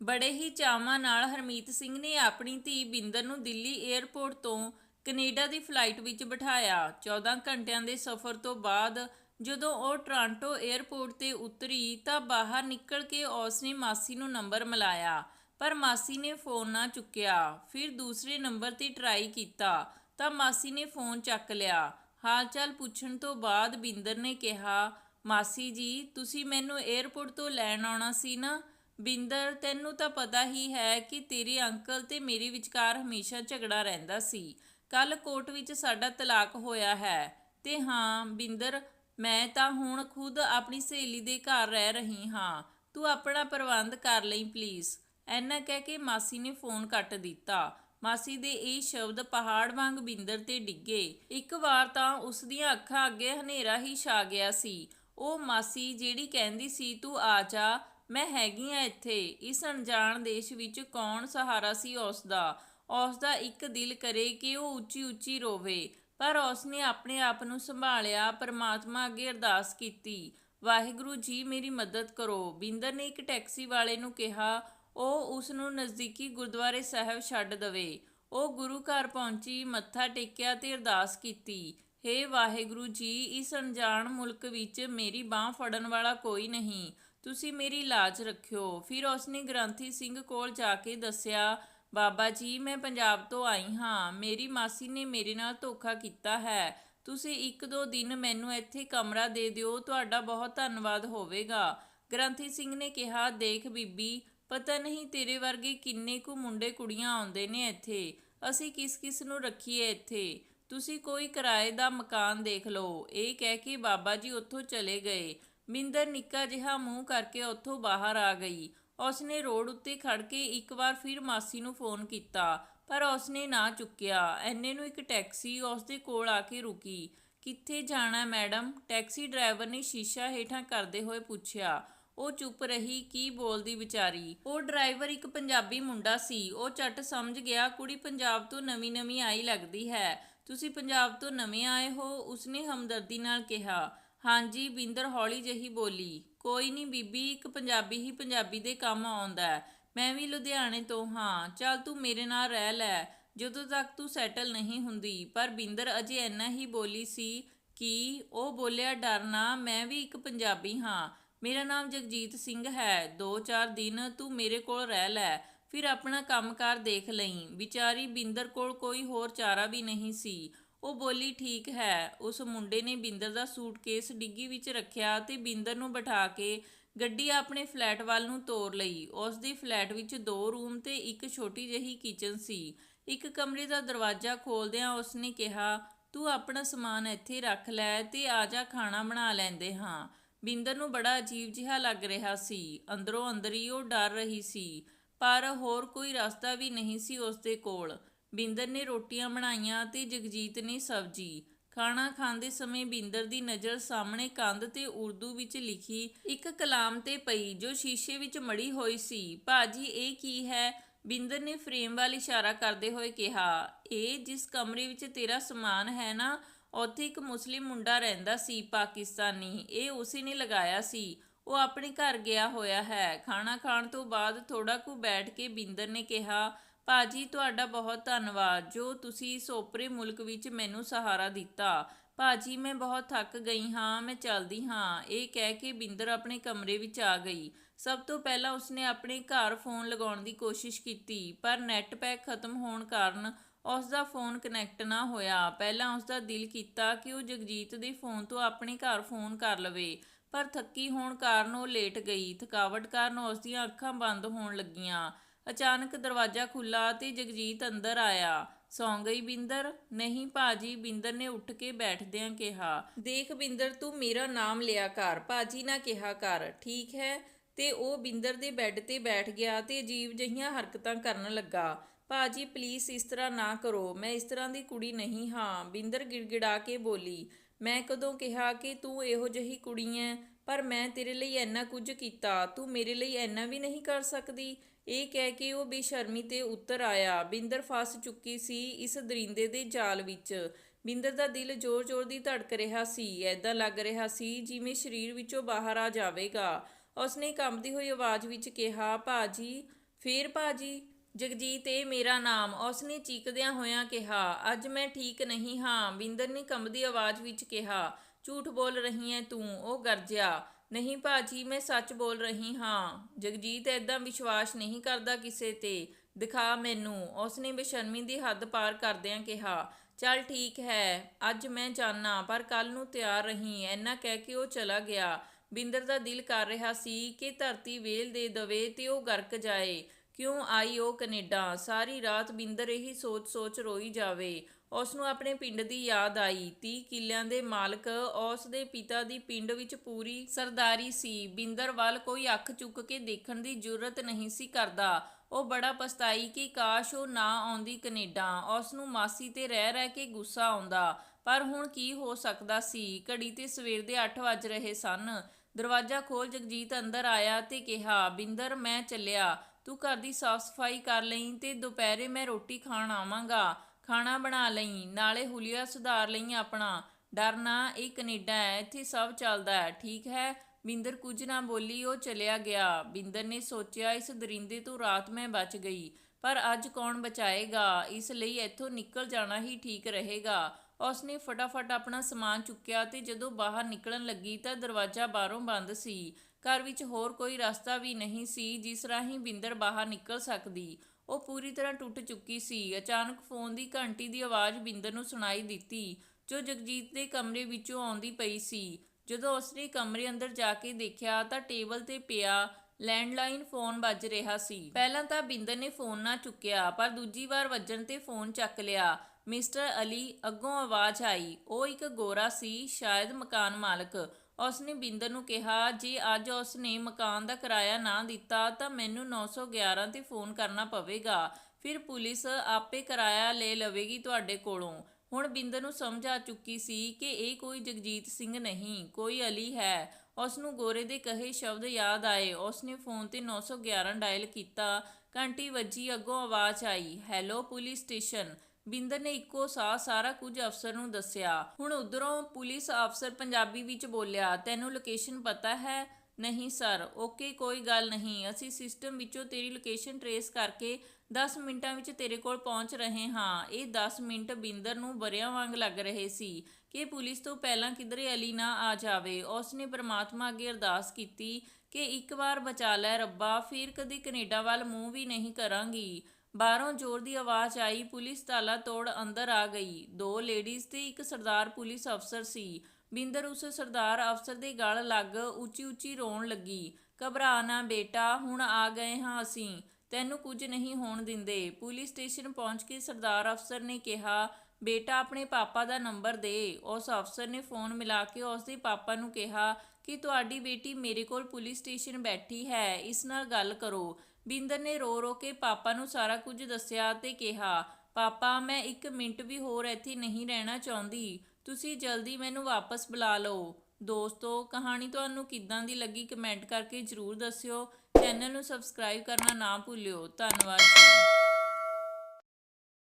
ਬੜੇ ਹੀ ਚਾਵਾਂ ਨਾਲ ਹਰਮੀਤ ਸਿੰਘ ਨੇ ਆਪਣੀ ਧੀ ਬਿੰਦਰ ਨੂੰ ਦਿੱਲੀ 에ਅਰਪੋਰਟ ਤੋਂ ਕੈਨੇਡਾ ਦੀ ਫਲਾਈਟ ਵਿੱਚ ਬਿਠਾਇਆ। 14 ਘੰਟਿਆਂ ਦੇ ਸਫ਼ਰ ਤੋਂ ਬਾਅਦ ਜਦੋਂ ਉਹ ਟ੍ਰਾਂਟੋ 에ਅਰਪੋਰਟ ਤੇ ਉਤਰੀ ਤਾਂ ਬਾਹਰ ਨਿਕਲ ਕੇ ਉਸ ਨੇ ਮਾਸੀ ਨੂੰ ਨੰਬਰ ਮਿਲਾਇਆ, ਪਰ ਮਾਸੀ ਨੇ ਫੋਨ ਨਾ ਚੁੱਕਿਆ। ਫਿਰ ਦੂਸਰੇ ਨੰਬਰ ਤੇ ਟਰਾਈ ਕੀਤਾ ਤਾਂ ਮਾਸੀ ਨੇ ਫੋਨ ਚੱਕ ਲਿਆ। ਹਾਲ ਚਾਲ ਪੁੱਛਣ ਤੋਂ ਬਾਅਦ ਬਿੰਦਰ ਨੇ ਕਿਹਾ, ਮਾਸੀ ਜੀ, ਤੁਸੀਂ ਮੈਨੂੰ 에ਅਰਪੋਰਟ ਤੋਂ ਲੈਣ ਆਉਣਾ ਸੀ ਨਾ? ਬਿੰਦਰ, ਤੈਨੂੰ ਤਾਂ ਪਤਾ ਹੀ ਹੈ ਕਿ ਤੇਰੇ ਅੰਕਲ ਤੇ ਮੇਰੇ ਵਿਚਕਾਰ ਹਮੇਸ਼ਾ ਝਗੜਾ ਰਹਿੰਦਾ ਸੀ। ਕੱਲ ਕੋਰਟ ਵਿੱਚ ਸਾਡਾ ਤਲਾਕ ਹੋਇਆ ਹੈ ਤੇ ਹਾਂ, ਬਿੰਦਰ, ਮੈਂ ਤਾਂ ਹੁਣ ਖੁਦ ਆਪਣੀ ਸਹੇਲੀ ਦੇ ਘਰ ਰਹਿ ਰਹੀ ਹਾਂ। ਤੂੰ ਆਪਣਾ ਪ੍ਰਬੰਧ ਕਰ ਲਈ, ਪਲੀਜ਼। ਐਨਾ ਕਹਿ ਕੇ ਮਾਸੀ ਨੇ ਫੋਨ ਕੱਟ ਦਿੱਤਾ। ਮਾਸੀ ਦੇ ਇਹ ਸ਼ਬਦ ਪਹਾੜ ਵਾਂਗ ਬਿੰਦਰ ਤੇ ਡਿੱਗੇ। ਇੱਕ ਵਾਰ ਤਾਂ ਉਸ ਦੀਆਂ ਅੱਖਾਂ ਅੱਗੇ ਹਨੇਰਾ ਹੀ ਛਾ ਗਿਆ ਸੀ। ਉਹ ਮਾਸੀ ਜਿਹੜੀ ਕਹਿੰਦੀ ਸੀ, ਤੂੰ ਆ ਜਾ ਮੈਂ ਹੈਗੀ ਆ ਇੱਥੇ। ਇਸ ਅਣਜਾਣ ਦੇਸ਼ ਵਿੱਚ ਕੌਣ ਸਹਾਰਾ ਸੀ ਉਸ ਦਾ ਉਸ ਦਾ ਇੱਕ ਦਿਲ ਕਰੇ ਕਿ ਉਹ ਉੱਚੀ ਉੱਚੀ ਰੋਵੇ, ਪਰ ਉਸ ਨੇ ਆਪਣੇ ਆਪ ਨੂੰ ਸੰਭਾਲਿਆ, ਪਰਮਾਤਮਾ ਅੱਗੇ ਅਰਦਾਸ ਕੀਤੀ। ਵਾਹਿਗੁਰੂ ਜੀ, ਮੇਰੀ ਮਦਦ ਕਰੋ। ਬਿੰਦਰ ਨੇ ਇੱਕ ਟੈਕਸੀ ਵਾਲੇ ਨੂੰ ਕਿਹਾ, ਉਹ ਉਸ ਨੂੰ ਨਜ਼ਦੀਕੀ ਗੁਰਦੁਆਰੇ ਸਾਹਿਬ ਛੱਡ ਦਵੇ। ਉਹ ਗੁਰੂ ਘਰ ਪਹੁੰਚੀ, ਮੱਥਾ ਟੇਕਿਆ ਤੇ ਅਰਦਾਸ ਕੀਤੀ, ਹੇ ਵਾਹਿਗੁਰੂ ਜੀ, ਇਸ ਅਣਜਾਣ ਮੁਲਕ ਵਿੱਚ ਮੇਰੀ ਬਾਹ ਫੜਨ ਵਾਲਾ ਕੋਈ ਨਹੀਂ। ਤੁਸੀਂ ਮੇਰੀ ਲਾਜ ਰੱਖਿਓ। ਫਿਰ ਉਸਨੇ ਗ੍ਰੰਥੀ ਸਿੰਘ ਕੋਲ ਜਾ ਕੇ ਦੱਸਿਆ, ਬਾਬਾ ਜੀ, ਮੈਂ ਪੰਜਾਬ ਤੋਂ ਆਈ ਹਾਂ। ਮੇਰੀ ਮਾਸੀ ਨੇ ਮੇਰੇ ਨਾਲ ਧੋਖਾ ਕੀਤਾ ਹੈ। ਤੁਸੀਂ ਇੱਕ ਦੋ ਦਿਨ ਮੈਨੂੰ ਇੱਥੇ ਕਮਰਾ ਦੇ ਦਿਓ, ਤੁਹਾਡਾ ਬਹੁਤ ਧੰਨਵਾਦ ਹੋਵੇਗਾ। ਗ੍ਰੰਥੀ ਸਿੰਘ ਨੇ ਕਿਹਾ, ਦੇਖ ਬੀਬੀ, ਪਤਾ ਨਹੀਂ ਤੇਰੇ ਵਰਗੇ ਕਿੰਨੇ ਕੁ ਮੁੰਡੇ ਕੁੜੀਆਂ ਆਉਂਦੇ ਨੇ ਇੱਥੇ। ਅਸੀਂ ਕਿਸ ਕਿਸ ਨੂੰ ਰੱਖੀਏ ਇੱਥੇ? ਤੁਸੀਂ ਕੋਈ ਕਿਰਾਏ ਦਾ ਮਕਾਨ ਦੇਖ ਲਓ। ਇਹ ਕਹਿ ਕੇ ਬਾਬਾ ਜੀ ਉੱਥੋਂ ਚਲੇ ਗਏ। ਮਿੰਦਰ ਨਿੱਕਾ ਜਿਹਾ ਮੂੰਹ ਕਰਕੇ ਉੱਥੋਂ ਬਾਹਰ ਆ ਗਈ। ਉਸਨੇ ਰੋਡ ਉੱਤੇ ਖੜ ਕੇ ਇੱਕ ਵਾਰ ਫਿਰ ਮਾਸੀ ਨੂੰ ਫੋਨ ਕੀਤਾ, ਪਰ ਉਸਨੇ ਨਾ ਚੁੱਕਿਆ। ਐਨੇ ਨੂੰ ਇੱਕ ਟੈਕਸੀ ਉਸਦੇ ਕੋਲ ਆ ਕੇ ਰੁਕੀ। ਕਿੱਥੇ ਜਾਣਾ ਮੈਡਮ? ਟੈਕਸੀ ਡਰਾਈਵਰ ਨੇ ਸ਼ੀਸ਼ਾ ਹੇਠਾਂ ਕਰਦੇ ਹੋਏ ਪੁੱਛਿਆ। ਉਹ ਚੁੱਪ ਰਹੀ, ਕੀ ਬੋਲਦੀ ਵਿਚਾਰੀ? ਉਹ ਡਰਾਈਵਰ ਇੱਕ ਪੰਜਾਬੀ ਮੁੰਡਾ ਸੀ। ਉਹ ਝਟ ਸਮਝ ਗਿਆ, ਕੁੜੀ ਪੰਜਾਬ ਤੋਂ ਨਵੀਂ-ਨਵੀਂ ਆਈ ਲੱਗਦੀ ਹੈ। ਤੁਸੀਂ ਪੰਜਾਬ ਤੋਂ ਨਵੇਂ ਆਏ ਹੋ? ਉਸਨੇ ਹਮਦਰਦੀ ਨਾਲ ਕਿਹਾ। ਹਾਂਜੀ, ਬਿੰਦਰ ਹੌਲੀ ਜਹੀ ਬੋਲੀ, ਕੋਈ ਨਹੀਂ ਬੀਬੀ, ਇੱਕ ਪੰਜਾਬੀ ਹੀ ਪੰਜਾਬੀ ਦੇ ਕੰਮ ਆਉਂਦਾ ਮੈਂ ਵੀ ਲੁਧਿਆਣੇ ਤੋਂ ਹਾਂ। ਚੱਲ ਤੂੰ ਮੇਰੇ ਨਾਲ ਰਹਿ ਲੈ। ਜਦੋਂ ਤੱਕ ਤੂੰ ਸੈਟਲ ਨਹੀਂ ਹੁੰਦੀ। ਪਰ ਬਿੰਦਰ ਅਜੇ ਇੰਨਾ ਹੀ ਬੋਲੀ ਸੀ ਕਿ ਉਹ ਬੋਲਿਆ ਡਰਨਾ ਮੈਂ ਵੀ ਇੱਕ ਪੰਜਾਬੀ ਹਾਂ। ਮੇਰਾ ਨਾਮ ਜਗਜੀਤ ਸਿੰਘ ਹੈ। 2-4 ਦਿਨ ਤੂੰ ਮੇਰੇ ਕੋਲ ਰਹਿ ਲੈ। ਫਿਰ ਆਪਣਾ ਕੰਮਕਾਰ ਦੇਖ ਲਈ। ਵਿਚਾਰੀ ਬਿੰਦਰ ਕੋਲ ਕੋਈ ਹੋਰ ਚਾਰਾ ਵੀ ਨਹੀਂ ਸੀ। ਉਹ ਬੋਲੀ, ਠੀਕ ਹੈ। ਉਸ ਮੁੰਡੇ ਨੇ ਬਿੰਦਰ ਦਾ ਸੂਟਕੇਸ ਡਿੱਗੀ ਵਿੱਚ ਰੱਖਿਆ ਤੇ ਬਿੰਦਰ ਨੂੰ ਬਿਠਾ ਕੇ ਗੱਡੀ ਆਪਣੇ ਫਲੈਟ ਵੱਲ ਨੂੰ ਤੋਰ ਲਈ। ਉਸ ਦੇ ਫਲੈਟ ਵਿੱਚ ਦੋ ਰੂਮ ਤੇ ਇੱਕ ਛੋਟੀ ਜਿਹੀ ਕਿਚਨ ਸੀ। ਇੱਕ ਕਮਰੇ ਦਾ ਦਰਵਾਜ਼ਾ ਖੋਲਦਿਆਂ ਉਸਨੇ ਕਿਹਾ, ਤੂੰ ਆਪਣਾ ਸਮਾਨ ਇੱਥੇ ਰੱਖ ਲੈ ਤੇ ਆ ਜਾ, ਖਾਣਾ ਬਣਾ ਲੈਂਦੇ ਹਾਂ। ਬਿੰਦਰ ਨੂੰ ਬੜਾ ਅਜੀਬ ਜਿਹਾ ਲੱਗ ਰਿਹਾ ਸੀ। ਅੰਦਰੋਂ ਅੰਦਰ ਹੀ ਉਹ ਡਰ ਰਹੀ ਸੀ, ਪਰ ਹੋਰ ਕੋਈ ਰਸਤਾ ਵੀ ਨਹੀਂ ਸੀ ਉਸ ਦੇ ਕੋਲ। ਬਿੰਦਰ ਨੇ ਰੋਟੀਆਂ ਬਣਾਈਆਂ ਤੇ ਜਗਜੀਤ ਨੇ ਸਬਜ਼ੀ। ਖਾਣਾ ਖਾਂਦੇ ਸਮੇਂ ਬਿੰਦਰ ਦੀ ਨਜ਼ਰ ਸਾਹਮਣੇ ਕੰਧ ਤੇ ਉਰਦੂ ਵਿੱਚ ਲਿਖੀ ਇੱਕ ਕਲਾਮ ਤੇ ਪਈ, ਜੋ ਸ਼ੀਸ਼ੇ ਵਿੱਚ ਮੜੀ ਹੋਈ ਸੀ। ਭਾਜੀ, ਇਹ ਕੀ ਹੈ? ਬਿੰਦਰ ਨੇ ਫਰੇਮ ਵੱਲ ਇਸ਼ਾਰਾ ਕਰਦੇ ਹੋਏ ਕਿਹਾ, ਇਹ ਜਿਸ ਕਮਰੇ ਵਿੱਚ ਤੇਰਾ ਸਮਾਨ ਹੈ ਨਾ, ਉੱਥੇ ਇੱਕ ਮੁਸਲਿਮ ਮੁੰਡਾ ਰਹਿੰਦਾ ਸੀ, ਪਾਕਿਸਤਾਨੀ। ਇਹ ਉਸੇ ਨੇ ਲਗਾਇਆ ਸੀ। ਉਹ ਆਪਣੇ ਘਰ ਗਿਆ ਹੋਇਆ ਹੈ। ਖਾਣਾ ਖਾਣ ਤੋਂ ਬਾਅਦ ਥੋੜਾ ਕੁ ਬੈਠ ਕੇ ਬਿੰਦਰ ਨੇ ਕਿਹਾ ਪਾਜੀ ਤੁਹਾਡਾ ਬਹੁਤ ਧੰਨਵਾਦ। ਜੋ ਤੁਸੀਂ ਸੋਪਰੇ ਮੁਲਕ ਵਿੱਚ ਮੈਨੂੰ ਸਹਾਰਾ ਦਿੱਤਾ। ਪਾਜੀ ਮੈਂ ਬਹੁਤ ਥੱਕ ਗਈ ਹਾਂ, ਮੈਂ ਚੱਲਦੀ ਹਾਂ। ਇਹ ਕਹਿ ਕੇ ਬਿੰਦਰ ਆਪਣੇ ਕਮਰੇ ਵਿੱਚ ਆ ਗਈ। ਸਭ ਤੋਂ ਪਹਿਲਾਂ ਉਸਨੇ ਆਪਣੇ ਘਰ ਫੋਨ ਲਗਾਉਣ ਦੀ ਕੋਸ਼ਿਸ਼ ਕੀਤੀ, ਪਰ ਨੈਟ ਪੈਕ ਖਤਮ ਹੋਣ ਕਾਰਨ ਉਸ ਦਾ ਫੋਨ ਕਨੈਕਟ ਨਾ ਹੋਇਆ। ਪਹਿਲਾਂ ਉਸ ਦਾ ਦਿਲ ਕੀਤਾ ਕਿ ਉਹ ਜਗਜੀਤ ਦੇ ਫੋਨ ਤੋਂ ਆਪਣੇ ਘਰ ਫੋਨ ਕਰ ਲਵੇ, ਪਰ ਥੱਕੀ ਹੋਣ ਕਾਰਨ ਉਹ ਲੇਟ ਗਈ। ਥਕਾਵਟ ਕਾਰਨ ਉਸ ਦੀਆਂ ਅੱਖਾਂ ਬੰਦ ਹੋਣ ਲੱਗੀਆਂ। ਅਚਾਨਕ ਦਰਵਾਜ਼ਾ ਖੁੱਲਾ ਤੇ ਜਗਜੀਤ ਅੰਦਰ ਆਇਆ। ਸੌਂ ਗਈ ਬਿੰਦਰ? ਨਹੀਂ ਭਾਜੀ। ਬਿੰਦਰ ਨੇ ਉੱਠ ਕੇ ਬੈਠਦਿਆਂ ਕਿਹਾ, ਦੇਖ ਬਿੰਦਰ, ਤੂੰ ਮੇਰਾ ਨਾਮ ਲਿਆ ਕਰ। ਭਾਜੀ ਨਾ ਕਿਹਾ ਕਰ। ਠੀਕ ਹੈ? ਤੇ ਉਹ ਬਿੰਦਰ ਦੇ ਬੈੱਡ ਤੇ ਬੈਠ ਗਿਆ ਤੇ ਅਜੀਬ ਜਿਹੀਆਂ ਹਰਕਤਾਂ ਕਰਨ ਲੱਗਾ। ਭਾਜੀ ਪਲੀਜ਼ ਇਸ ਤਰ੍ਹਾਂ ਨਾ ਕਰੋ। ਮੈਂ ਇਸ ਤਰ੍ਹਾਂ ਦੀ ਕੁੜੀ ਨਹੀਂ ਹਾਂ। ਬਿੰਦਰ ਗਿੜਗਿੜਾ ਕੇ ਬੋਲੀ, ਮੈਂ ਕਦੋਂ ਕਿਹਾ ਕਿ ਤੂੰ ਇਹੋ ਜਿਹੀ ਕੁੜੀ ਐ? ਪਰ ਮੈਂ ਤੇਰੇ ਲਈ ਇੰਨਾ ਕੁਝ ਕੀਤਾ। ਤੂੰ ਮੇਰੇ ਲਈ ਇੰਨਾ ਵੀ ਨਹੀਂ ਕਰ ਸਕਦੀ? ਇਹ ਕਹਿ ਕੇ ਉਹ ਬੇਸ਼ਰਮੀ ਤੇ ਉੱਤਰ ਆਇਆ। ਬਿੰਦਰ ਫਸ ਚੁੱਕੀ ਸੀ ਇਸ ਦਰਿੰਦੇ ਦੇ ਜਾਲ ਵਿੱਚ। ਬਿੰਦਰ ਦਾ ਦਿਲ ਜ਼ੋਰ-ਜ਼ੋਰ ਦੀ ਧੜਕ ਰਿਹਾ ਸੀ। ਐਦਾਂ ਲੱਗ ਰਿਹਾ ਸੀ ਜਿਵੇਂ ਸਰੀਰ ਵਿੱਚੋਂ ਬਾਹਰ ਆ ਜਾਵੇਗਾ। ਉਸਨੇ ਕੰਬਦੀ ਹੋਈ ਆਵਾਜ਼ ਵਿੱਚ ਕਿਹਾ, ਭਾਜੀ, ਫੇਰ ਭਾਜੀ, ਜਗਜੀਤ, ਇਹ ਮੇਰਾ ਨਾਮ। ਉਸਨੇ ਚੀਕਦਿਆਂ ਹੋਇਆਂ ਕਿਹਾ, ਅੱਜ ਮੈਂ ਠੀਕ ਨਹੀਂ ਹਾਂ। ਬਿੰਦਰ ਨੇ ਕੰਬਦੀ ਆਵਾਜ਼ ਵਿੱਚ ਕਿਹਾ, ਝੂਠ ਬੋਲ ਰਹੀ ਹੈ ਤੂੰ। ਉਹ ਗਰਜਿਆ। ਨਹੀਂ ਭਾਜੀ, ਮੈਂ ਸੱਚ ਬੋਲ ਰਹੀ ਹਾਂ। ਜਗਜੀਤ ਐਦਾਂ ਵਿਸ਼ਵਾਸ ਨਹੀਂ ਕਰਦਾ ਕਿਸੇ ਤੇ। ਦਿਖਾ ਮੈਨੂੰ। ਉਸਨੇ ਬੇਸ਼ਰਮੀ ਦੀ ਹੱਦ ਪਾਰ ਕਰਦਿਆਂ ਕਿਹਾ, ਚੱਲ ਠੀਕ ਹੈ, ਅੱਜ ਮੈਂ ਜਾਣਾ ਪਰ ਕੱਲ ਨੂੰ ਤਿਆਰ ਰਹੀ। ਐਨਾ ਕਹਿ ਕੇ ਉਹ ਚਲਾ ਗਿਆ। ਬਿੰਦਰ ਦਾ ਦਿਲ ਕਰ ਰਿਹਾ ਸੀ ਕਿ ਧਰਤੀ ਵੇਲ ਦੇ ਦਵੇ ਤੇ ਉਹ ਗਰਕ ਜਾਏ। ਕਿਉਂ ਆਈ ਉਹ ਕੈਨੇਡਾ? ਸਾਰੀ ਰਾਤ ਬਿੰਦਰ ਇਹੀ ਸੋਚ-ਸੋਚ ਰੋਈ ਜਾਵੇ। ਉਸ ਨੂੰ ਆਪਣੇ ਪਿੰਡ ਦੀ ਯਾਦ ਆਈ। 30 ਕਿੱਲਿਆਂ ਦੇ ਮਾਲਕ ਉਸ ਦੇ ਪਿਤਾ ਦੀ ਪਿੰਡ ਵਿੱਚ ਪੂਰੀ ਸਰਦਾਰੀ ਸੀ। ਬਿੰਦਰ ਵੱਲ ਕੋਈ ਅੱਖ ਚੁੱਕ ਕੇ ਦੇਖਣ ਦੀ ਜ਼ਰੂਰਤ ਨਹੀਂ ਸੀ ਕਰਦਾ। ਉਹ ਬੜਾ ਪਛਤਾਈ ਕਿ ਕਾਸ਼ ਉਹ ਨਾ ਆਉਂਦੀ ਕੈਨੇਡਾ। ਉਸ ਨੂੰ ਮਾਸੀ ਤੇ ਰਹਿ ਰਹਿ ਕੇ ਗੁੱਸਾ ਆਉਂਦਾ। ਪਰ ਹੁਣ ਕੀ ਹੋ ਸਕਦਾ ਸੀ? ਘੜੀ ਤੇ ਸਵੇਰ ਦੇ 8 ਵੱਜ ਰਹੇ ਸਨ। ਦਰਵਾਜ਼ਾ ਖੋਲ ਜਗਜੀਤ ਅੰਦਰ ਆਇਆ ਤੇ ਕਿਹਾ, ਬਿੰਦਰ, ਮੈਂ ਚੱਲਿਆ। ਤੂੰ ਘਰ ਦੀ ਸਾਫ਼ ਸਫ਼ਾਈ ਕਰ ਲਈ ਤੇ ਦੁਪਹਿਰੇ ਮੈਂ ਰੋਟੀ ਖਾਣ ਆਵਾਂਗਾ। ਖਾਣਾ ਬਣਾ ਲਈ, ਨਾਲੇ ਹੁਲੀਆ ਸੁਧਾਰ ਲਈ ਆਪਣਾ। ਡਰ ਨਾ, ਇਹ ਕੈਨੇਡਾ ਹੈ, ਇੱਥੇ ਸਭ ਚੱਲਦਾ ਹੈ, ਠੀਕ ਹੈ? ਬਿੰਦਰ ਕੁਝ ਨਾ ਬੋਲੀ, ਉਹ ਚਲਿਆ ਗਿਆ। ਬਿੰਦਰ ਨੇ ਸੋਚਿਆ, ਇਸ ਦਰਿੰਦੇ ਤੋਂ ਰਾਤ ਮੈਂ ਬਚ ਗਈ। ਪਰ ਅੱਜ ਕੌਣ ਬਚਾਏਗਾ? ਇਸ ਲਈ ਇੱਥੋਂ ਨਿਕਲ ਜਾਣਾ ਹੀ ਠੀਕ ਰਹੇਗਾ। ਉਸਨੇ ਫਟਾਫਟ ਆਪਣਾ ਸਮਾਨ ਚੁੱਕਿਆ ਤੇ ਜਦੋਂ ਬਾਹਰ ਨਿਕਲਣ ਲੱਗੀ ਤਾਂ ਦਰਵਾਜ਼ਾ ਬਾਹਰੋਂ ਬੰਦ ਸੀ। ਘਰ ਵਿੱਚ ਹੋਰ ਕੋਈ ਰਸਤਾ ਵੀ ਨਹੀਂ ਸੀ, ਜਿਸ ਰਾਹੀਂ ਬਿੰਦਰ ਬਾਹਰ ਨਿਕਲ ਸਕਦੀ। ਉਹ ਪੂਰੀ ਤਰ੍ਹਾਂ ਟੁੱਟ ਚੁੱਕੀ ਸੀ। ਅਚਾਨਕ ਫੋਨ ਦੀ ਘੰਟੀ ਦੀ ਆਵਾਜ਼ ਬਿੰਦਰ ਨੂੰ ਸੁਣਾਈ ਦਿੱਤੀ, ਜੋ ਜਗਜੀਤ ਦੇ ਕਮਰੇ ਵਿੱਚੋਂ ਆਉਂਦੀ ਪਈ ਸੀ। ਜਦੋਂ ਉਸਨੇ ਕਮਰੇ ਅੰਦਰ ਜਾ ਕੇ ਦੇਖਿਆ ਤਾਂ ਟੇਬਲ ਤੇ ਪਿਆ ਲੈਂਡਲਾਈਨ ਫੋਨ ਵੱਜ ਰਿਹਾ ਸੀ। ਪਹਿਲਾਂ ਤਾਂ ਬਿੰਦਰ ਨੇ ਫੋਨ ਨਾ ਚੁੱਕਿਆ, ਪਰ ਦੂਜੀ ਵਾਰ ਵੱਜਣ ਤੇ ਫੋਨ ਚੱਕ ਲਿਆ। ਮਿਸਟਰ ਅਲੀ, ਅੱਗੋਂ ਆਵਾਜ਼ ਆਈ। ਉਹ ਇੱਕ ਗੋਰਾ ਸੀ, ਸ਼ਾਇਦ ਮਕਾਨ ਮਾਲਕ। ਉਸਨੇ ਬਿੰਦਰ ਨੂੰ ਕਿਹਾ, ਜੇ ਅੱਜ ਉਸਨੇ ਮਕਾਨ ਦਾ ਕਿਰਾਇਆ ਨਾ ਦਿੱਤਾ, ਤਾਂ ਮੈਨੂੰ 911 ਤੇ ਫੋਨ ਕਰਨਾ ਪਵੇਗਾ। ਫਿਰ ਪੁਲਿਸ ਆਪੇ ਕਿਰਾਇਆ ਲੈ ਲਵੇਗੀ ਤੁਹਾਡੇ ਕੋਲੋਂ। ਹੁਣ ਬਿੰਦਰ ਨੂੰ ਸਮਝ ਆ ਚੁੱਕੀ ਸੀ ਕਿ ਇਹ ਕੋਈ ਜਗਜੀਤ ਸਿੰਘ ਨਹੀਂ, ਕੋਈ ਅਲੀ ਹੈ। ਉਸ ਨੂੰ ਗੋਰੇ ਦੇ ਕਹੇ ਸ਼ਬਦ ਯਾਦ ਆਏ। ਉਸ ਨੇ ਫੋਨ ਤੇ 911 ਡਾਇਲ ਕੀਤਾ। ਘੰਟੀ ਵੱਜੀ, ਅੱਗੋਂ ਆਵਾਜ਼ ਆਈ, ਹੈਲੋ ਪੁਲਿਸ ਸਟੇਸ਼ਨ। ਬਿੰਦਰ ਨੇ ਇੱਕੋ ਸਾਹ ਸਾਰਾ ਕੁਝ ਅਫਸਰ ਨੂੰ ਦੱਸਿਆ। ਹੁਣ ਉਧਰੋਂ ਪੁਲਿਸ ਅਫਸਰ ਪੰਜਾਬੀ ਵਿੱਚ ਬੋਲਿਆ, ਤੈਨੂੰ ਲੋਕੇਸ਼ਨ ਪਤਾ ਹੈ? ਨਹੀਂ ਸਰ ਓਕੇ ਕੋਈ ਗੱਲ ਨਹੀਂ। ਅਸੀਂ ਸਿਸਟਮ ਵਿੱਚੋਂ ਤੇਰੀ ਲੋਕੇਸ਼ਨ ਟਰੇਸ ਕਰਕੇ 10 ਮਿੰਟਾਂ ਵਿੱਚ ਤੇਰੇ ਕੋਲ ਪਹੁੰਚ ਰਹੇ ਹਾਂ। ਇਹ 10 ਮਿੰਟ ਬਿੰਦਰ ਨੂੰ ਬਰਿਆਂ ਵਾਂਗ ਲੱਗ ਰਹੇ ਸੀ ਕਿ ਪੁਲਿਸ ਤੋਂ ਪਹਿਲਾਂ ਕਿਧਰੇ ਅਲੀ ਨਾ ਆ ਜਾਵੇ। ਉਸ ਨੇ ਪ੍ਰਮਾਤਮਾ ਅੱਗੇ ਅਰਦਾਸ ਕੀਤੀ ਕਿ ਇੱਕ ਵਾਰ ਬਚਾ ਲੈ ਰੱਬਾ, ਫਿਰ ਕਦੇ ਕੈਨੇਡਾ ਵੱਲ ਮੂੰਹ ਵੀ ਨਹੀਂ ਕਰਾਂਗੀ। ਬਾਹਰੋਂ ਜ਼ੋਰ ਦੀ ਆਵਾਜ਼ ਆਈ, ਪੁਲਿਸ ਤਾਲਾ ਤੋੜ ਅੰਦਰ ਆ ਗਈ। ਦੋ ਲੇਡੀਜ਼ ਤੇ ਇੱਕ ਸਰਦਾਰ ਪੁਲਿਸ ਅਫਸਰ ਸੀ। ਬਿੰਦਰ ਉਸ ਸਰਦਾਰ ਅਫਸਰ ਦੇ ਗਲ ਲੱਗ ਉੱਚੀ ਉੱਚੀ ਰੋਣ ਲੱਗੀ। ਘਬਰਾ ਨਾ ਬੇਟਾ, ਹੁਣ ਆ ਗਏ ਹਾਂ ਅਸੀਂ। ਤੈਨੂੰ ਕੁਝ ਨਹੀਂ ਹੋਣ ਦਿੰਦੇ। ਪੁਲਿਸ ਸਟੇਸ਼ਨ ਪਹੁੰਚ ਕੇ ਸਰਦਾਰ ਅਫਸਰ ਨੇ ਕਿਹਾ, ਬੇਟਾ, ਆਪਣੇ ਪਾਪਾ ਦਾ ਨੰਬਰ ਦੇ। ਉਸ ਅਫਸਰ ਨੇ ਫੋਨ ਮਿਲਾ ਕੇ ਉਸ ਦੇ ਪਾਪਾ ਨੂੰ ਕਿਹਾ ਕਿ ਤੁਹਾਡੀ ਬੇਟੀ ਮੇਰੇ ਕੋਲ ਪੁਲਿਸ ਸਟੇਸ਼ਨ ਬੈਠੀ ਹੈ, ਇਸ ਨਾਲ ਗੱਲ ਕਰੋ। ਬਿੰਦਰ ਨੇ ਰੋ ਰੋ ਕੇ ਪਾਪਾ ਨੂੰ ਸਾਰਾ ਕੁਝ ਦੱਸਿਆ ਤੇ ਕਿਹਾ, ਪਾਪਾ, ਮੈਂ ਇੱਕ ਮਿੰਟ ਵੀ ਹੋਰ ਇੱਥੇ ਨਹੀਂ ਰਹਿਣਾ ਚਾਹੁੰਦੀ। ਤੁਸੀਂ ਜਲਦੀ ਮੈਨੂੰ ਵਾਪਸ ਬੁਲਾ ਲਓ। ਦੋਸਤੋ, ਕਹਾਣੀ ਤੁਹਾਨੂੰ ਕਿੱਦਾਂ ਦੀ ਲੱਗੀ ਕਮੈਂਟ ਕਰਕੇ ਜਰੂਰ ਦੱਸਿਓ। ਚੈਨਲ ਨੂੰ ਸਬਸਕ੍ਰਾਈਬ ਕਰਨਾ ਨਾ ਭੁੱਲਿਓ। ਧੰਨਵਾਦ ਜੀ।